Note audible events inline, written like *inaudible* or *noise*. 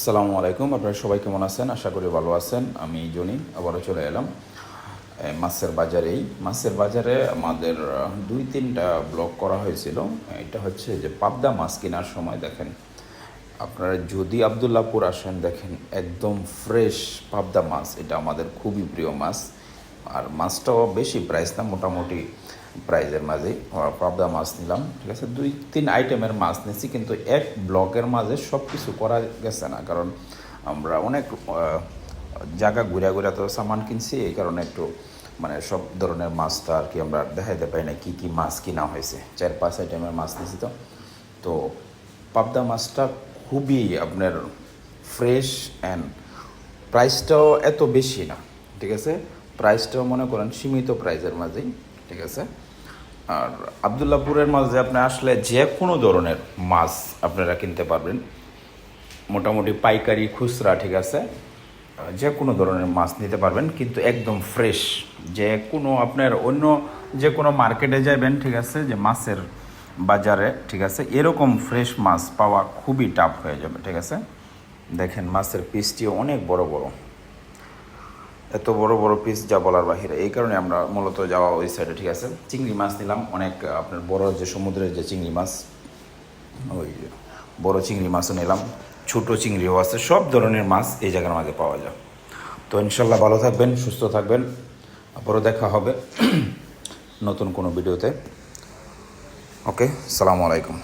আসসালামু আলাইকুম। আপনারা সবাই কেমন আছেন? আশা করি ভালো আছেন। আমি জনি, আবারও চলে এলাম। মাছের বাজারেই। মাছের বাজারে আমাদের দুই তিনটা ব্লক করা হয়েছিল। এটা হচ্ছে যে পাবদা মাছ কেনার সময় দেখেন। আপনারা যদি আবদুল্লাপুর আসেন, দেখেন একদম ফ্রেশ পাবদা মাছ। এটা আমাদের খুবই প্রিয় মাছ। আর মাছটাও বেশি প্রাইস না, মোটামুটি প্রাইজের মাঝেই। পাবদা মাছ নিলাম, ঠিক আছে? দুই, তিন আইটেমের মাছ নিয়েছি কিন্তু এক ব্লকের মাঝে সব কিছু করা গেছে না, কারণ আমরা অনেক জায়গা ঘুরে ঘুরে তো সামান কিনছি, এই কারণে একটু মানে সব ধরনের মাছ তো আর কি আমরা দেখাইতে পারি না কী কী মাছ কিনা হয়েছে। চার, পাঁচ আইটেমের মাছ নিয়েছি তো। তো পাবদা মাছটা খুবই আপনার ফ্রেশ অ্যান্ড প্রাইসটাও এত বেশি না, ঠিক আছে? প্রাইসটাও মনে করেন সীমিত প্রাইসের মাঝেই, ঠিক আছে? আর আবদুল্লাপুরের মাঝে আপনি আসলে যে কোনো ধরনের মাছ আপনারা কিনতে পারবেন। মোটামুটি পাইকারি, খুচরা, ঠিক আছে? যে কোনো ধরনের মাছ নিতে পারবেন, কিন্তু একদম ফ্রেশ। যে কোনো আপনার অন্য যে কোনো মার্কেটে যাবেন, ঠিক আছে? যে মাছের বাজারে, ঠিক আছে? এরকম ফ্রেশ মাছ পাওয়া খুবই টাফ হয়ে যাবে, ঠিক আছে? দেখেন মাছের পিসটিও অনেক বড় বড়। এত বড় বড় পিস যা বলার বাহিরে। এই কারণে আমরা মূলত যাওয়া ওই সাইডে ঠিক আছে? চিংড়ি মাছ নিলাম। অনেক আপনার বড় যে সমুদ্রের যে চিংড়ি মাছ, ওই বড় চিংড়ি মাছও নিলাম। ছোটো চিংড়িও আছে। সব ধরনের মাছ এই জায়গার মাঝে পাওয়া যায়। তো ইনশাল্লাহ ভালো থাকবেন, সুস্থ থাকবেন। আবারও দেখা হবে *clears throat* নতুন কোনো ভিডিওতে। ওকে, সালামু আলাইকুম।